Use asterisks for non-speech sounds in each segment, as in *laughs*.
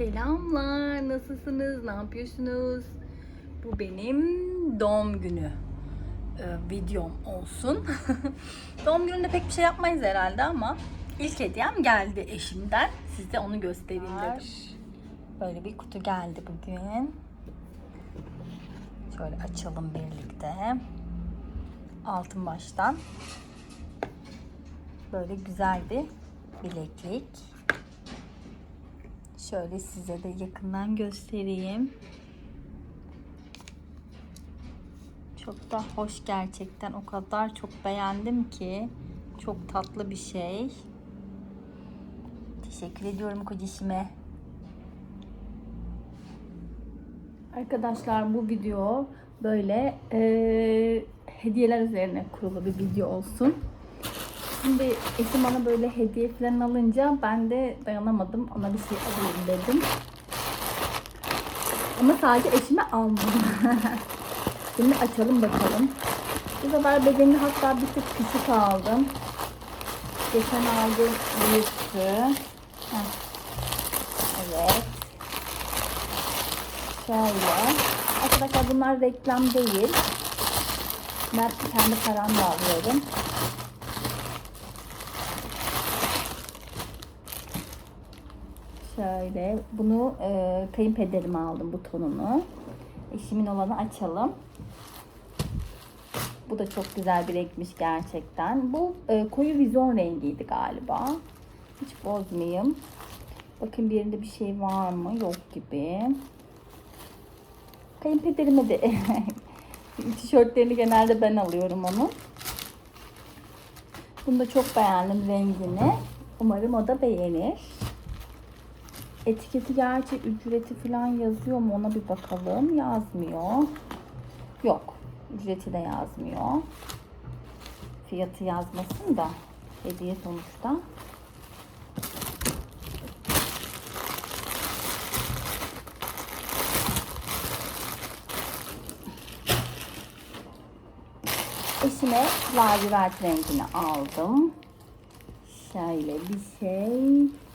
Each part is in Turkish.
Selamlar, nasılsınız, ne yapıyorsunuz? Bu benim doğum günü e, videom olsun. *laughs* doğum gününde pek bir şey yapmayız herhalde ama ilk hediyem geldi eşimden. Size onu göstereyim dedim. Böyle bir kutu geldi bugün. Şöyle açalım birlikte. Altın baştan. Böyle güzel bir bileklik. Şöyle size de yakından göstereyim. Çok da hoş gerçekten. O kadar çok beğendim ki. Çok tatlı bir şey. Teşekkür ediyorum kocişime. Arkadaşlar bu video böyle eee, hediyeler üzerine kurulu bir video olsun. Şimdi eşim bana böyle hediye falan alınca ben de dayanamadım. Ona bir şey alayım dedim. Ama sadece eşime almadım. *laughs* Şimdi açalım bakalım. Bu sefer bedenini hatta bir tık küçük aldım. Geçen aldım büyüktü. Evet. Şöyle. Arkadaşlar bunlar reklam değil. Ben kendi paramla alıyorum. Şöyle bunu e, kayınpederime aldım bu tonunu. Eşimin olanı açalım. Bu da çok güzel bir renkmiş gerçekten. Bu e, koyu vizon rengiydi galiba. Hiç bozmayayım. Bakın bir yerinde bir şey var mı? Yok gibi. Kayınpederime de *laughs* tişörtlerini genelde ben alıyorum onun. Bunu da çok beğendim rengini. Umarım o da beğenir. Etiketi gerçi ücreti falan yazıyor mu ona bir bakalım. Yazmıyor. Yok. Ücreti de yazmıyor. Fiyatı yazmasın da. Hediye sonuçta. Eşime lacivert rengini aldım. Şöyle bir şey.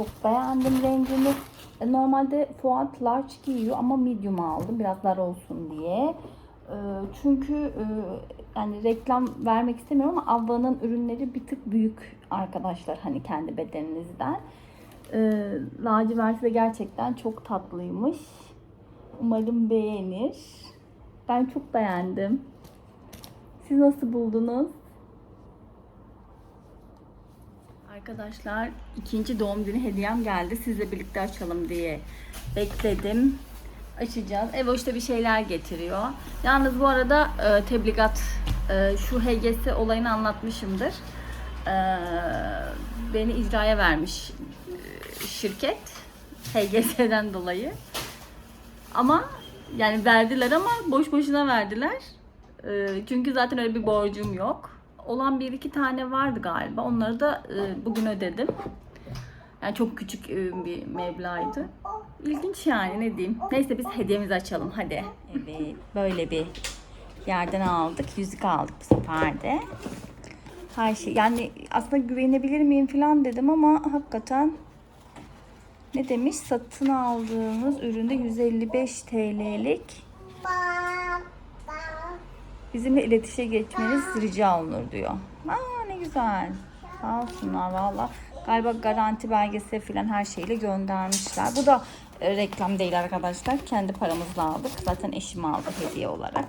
Çok beğendim rengini. E, Normalde Fuat large giyiyor ama medium aldım biraz dar olsun diye. E, Çünkü e, yani reklam vermek istemiyorum ama Avva'nın ürünleri bir tık büyük arkadaşlar hani kendi bedeninizden. Laciverti de gerçekten çok tatlıymış. Umarım beğenir. Ben çok beğendim. Siz nasıl buldunuz? Arkadaşlar ikinci doğum günü hediyem geldi. Sizle birlikte açalım diye bekledim. Açacağız. Evo işte bir şeyler getiriyor. Yalnız bu arada e, tebligat e, şu HGS olayını anlatmışımdır. E, beni icraya vermiş e, şirket HGS'den dolayı. Ama yani verdiler ama boş boşuna verdiler. Çünkü zaten öyle bir borcum yok. Olan bir iki tane vardı galiba. Onları da e, bugün ödedim. Yani çok küçük e, bir meblağıydı. İlginç yani ne diyeyim. Neyse biz hediyemizi açalım hadi. Evet böyle bir yerden aldık. Yüzük aldık bu sefer de. Her şey yani aslında güvenebilir miyim falan dedim ama hakikaten ne demiş? Satın aldığımız üründe 155 TL'lik bizimle iletişime geçmeniz rica olunur diyor. Aa ne güzel. Sağ olsunlar valla. Galiba garanti belgesi falan her şeyle göndermişler. Bu da e, reklam değil arkadaşlar. Kendi paramızla aldık. Zaten eşim aldı hediye olarak.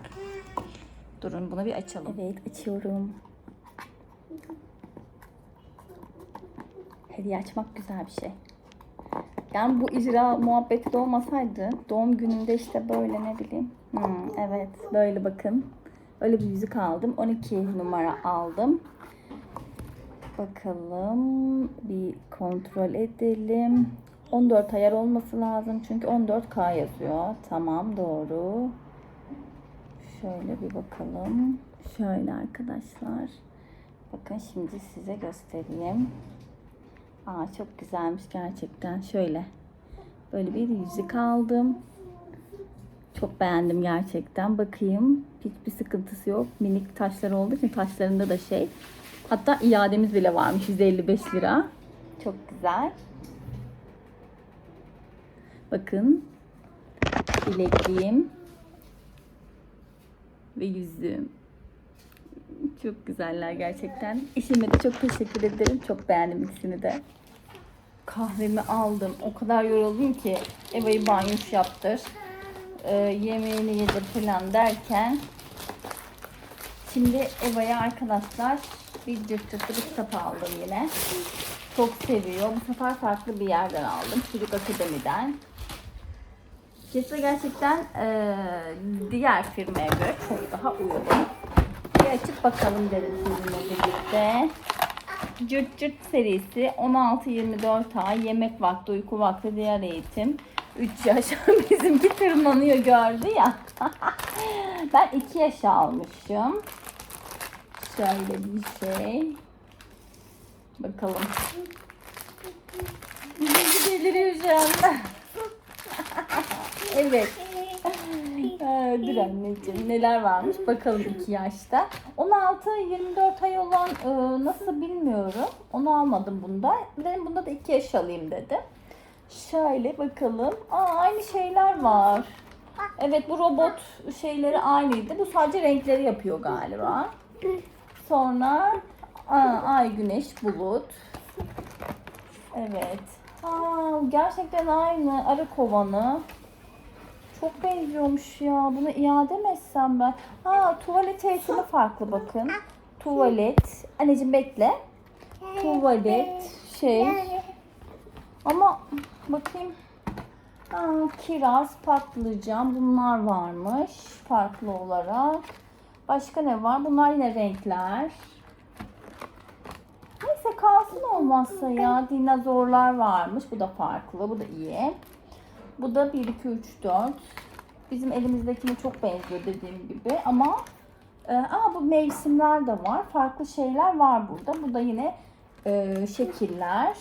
Durun bunu bir açalım. Evet açıyorum. Hediye açmak güzel bir şey. Yani bu icra muhabbeti de olmasaydı doğum gününde işte böyle ne bileyim. Hmm, evet böyle bakın. Öyle bir yüzük aldım. 12 numara aldım. Bakalım bir kontrol edelim. 14 ayar olması lazım. Çünkü 14K yazıyor. Tamam doğru. Şöyle bir bakalım. Şöyle arkadaşlar. Bakın şimdi size göstereyim. Aa çok güzelmiş gerçekten. Şöyle. Böyle bir yüzük aldım. Çok beğendim gerçekten. Bakayım. Hiçbir sıkıntısı yok. Minik taşlar olduğu için taşlarında da şey. Hatta iademiz bile varmış. 155 lira. Çok güzel. Bakın. Bilekliğim. Ve yüzüğüm. Çok güzeller gerçekten. Eşime de çok teşekkür ederim. Çok beğendim ikisini de. Kahvemi aldım. O kadar yoruldum ki Eva'yı banyoş yaptır. Ee, yemeğini yedir falan derken Şimdi Eva'ya arkadaşlar bir cırt cırtlı bir kitap aldım yine. Çok seviyor. Bu sefer farklı bir yerden aldım. Çocuk Akademi'den. Kesinlikle gerçekten eee, diğer firmaya göre çok daha uygun. Bir açıp bakalım dedim sizinle birlikte. Cırt Cırt serisi 16-24 ay yemek vakti, uyku vakti, diğer eğitim. 3 yaş *laughs* bizimki tırmanıyor gördü ya. *laughs* ben 2 yaş almışım. Şöyle bir şey. Bakalım. *laughs* Bizi anda. evet. Ee, Dur anneciğim neler varmış bakalım 2 yaşta. 16-24 ay olan e, nasıl bilmiyorum. Onu almadım bunda. Dedim bunda da 2 yaş alayım dedim. Şöyle bakalım. Aa, aynı şeyler var. Evet bu robot şeyleri aynıydı. Bu sadece renkleri yapıyor galiba. Sonra aa, ay, güneş, bulut. Evet. Aa, gerçekten aynı arı kovanı. Çok benziyormuş ya. Bunu iade mi etsem ben? Ha tuvalet eğitimi farklı bakın. Tuvalet. Anneciğim bekle. Tuvalet şey. Ama bakayım. Ha, kiraz, patlıcan bunlar varmış farklı olarak. Başka ne var? Bunlar yine renkler. Neyse kalsın olmazsa ya. Dinozorlar varmış. Bu da farklı. Bu da iyi. Bu da 1, 2, 3, 4. Bizim elimizdekine çok benziyor dediğim gibi. Ama e, aa, bu mevsimler de var. Farklı şeyler var burada. Bu da yine e, şekiller.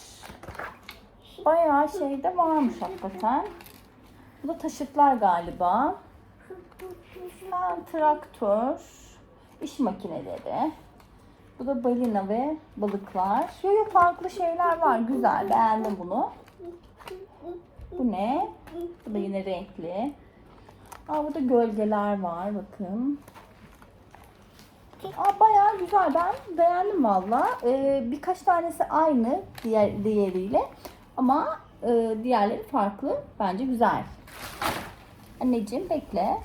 Bayağı şey de varmış hakikaten. Bu da taşıtlar galiba. Ha, traktör, iş makineleri. Bu da balina ve balıklar. Yo yo farklı şeyler var. Güzel. Beğendim bunu. Bu ne? Bu da yine renkli. Aa, burada gölgeler var. Bakın. Aa, bayağı güzel. Ben beğendim valla. Ee, birkaç tanesi aynı diğer diğeriyle. Ama e, diğerleri farklı. Bence güzel. Anneciğim bekle.